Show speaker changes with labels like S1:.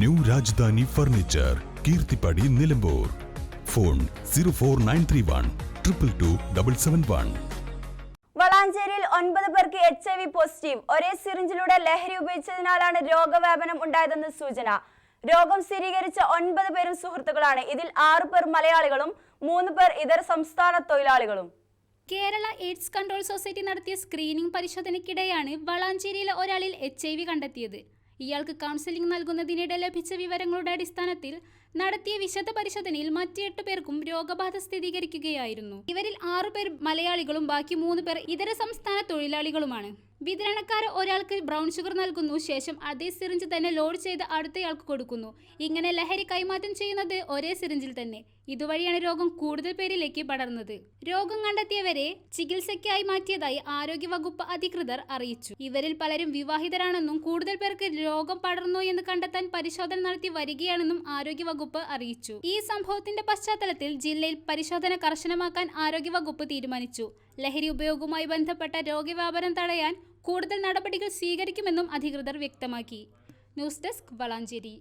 S1: New Rajadhani furniture Keerthippadi Nilambur. Phone zero four nine three one triple two double seven one
S2: വളാഞ്ചേരിയിൽ ഒൻപത് പേർക്ക് H I V positive ഒരേ സിറിഞ്ചിലൂടെ ലഹരി ഉപയോഗിച്ചതിനാലാണ് രോഗവ്യാപനം ഉണ്ടായതെന്ന് സൂചന. രോഗം സ്ഥിരീകരിച്ച ഒൻപത് പേരും സുഹൃത്തുക്കളാണ്. ഇതിൽ ആറു പേർ മലയാളികളും മൂന്ന് പേർ ഇതര സംസ്ഥാന തൊഴിലാളികളും.
S3: കേരള എയ്ഡ്സ് കൺട്രോൾ സൊസൈറ്റി നടത്തിയ സ്ക്രീനിംഗ് പരിശോധനയ്ക്കിടെയാണ് വളാഞ്ചേരിയിലെ ഒരാളിൽ എച്ച് ഐ വി കണ്ടെത്തിയത്. ഇയാൾക്ക് കൗൺസിലിംഗ് നൽകുന്നതിനിടെ ലഭിച്ച വിവരങ്ങളുടെ അടിസ്ഥാനത്തിൽ നടത്തിയ വിശദ പരിശോധനയിൽ മറ്റ് എട്ട് പേർക്കും രോഗബാധ സ്ഥിരീകരിക്കുകയായിരുന്നു. ഇവരിൽ ആറു പേർ മലയാളികളും ബാക്കി മൂന്ന് പേർ ഇതര സംസ്ഥാന തൊഴിലാളികളുമാണ്. വിതരണക്കാർ ഒരാൾക്ക് ബ്രൗൺ ഷുഗർ നൽകുന്നു. ശേഷം അതേ സിറിഞ്ച് തന്നെ ലോഡ് ചെയ്ത് അടുത്തയാൾക്ക് കൊടുക്കുന്നു. ഇങ്ങനെ ലഹരി കൈമാറ്റം ചെയ്യുന്നത് ഒരേ സിറിഞ്ചിൽ തന്നെ. ഇതുവഴിയാണ് രോഗം കൂടുതൽ പേരിലേക്ക് പടർന്നത്. രോഗം കണ്ടെത്തിയവരെ ചികിത്സയ്ക്കായി മാറ്റിയതായി ആരോഗ്യവകുപ്പ് അധികൃതർ അറിയിച്ചു. ഇവരിൽ പലരും വിവാഹിതരാണെന്നും കൂടുതൽ പേർക്ക് രോഗം പടർന്നു എന്ന് കണ്ടെത്താൻ പരിശോധന നടത്തി വരികയാണെന്നും ആരോഗ്യവകുപ്പ് അറിയിച്ചു. ഈ സംഭവത്തിന്റെ പശ്ചാത്തലത്തിൽ ജില്ലയിൽ പരിശോധന കർശനമാക്കാൻ ആരോഗ്യവകുപ്പ് തീരുമാനിച്ചു. ലഹരി ഉപയോഗവുമായി ബന്ധപ്പെട്ട രോഗവ്യാപനം തടയാൻ കൂടുതൽ നടപടികൾ സ്വീകരിക്കുമെന്നും അധികൃതർ വ്യക്തമാക്കി. News desk Valanchery.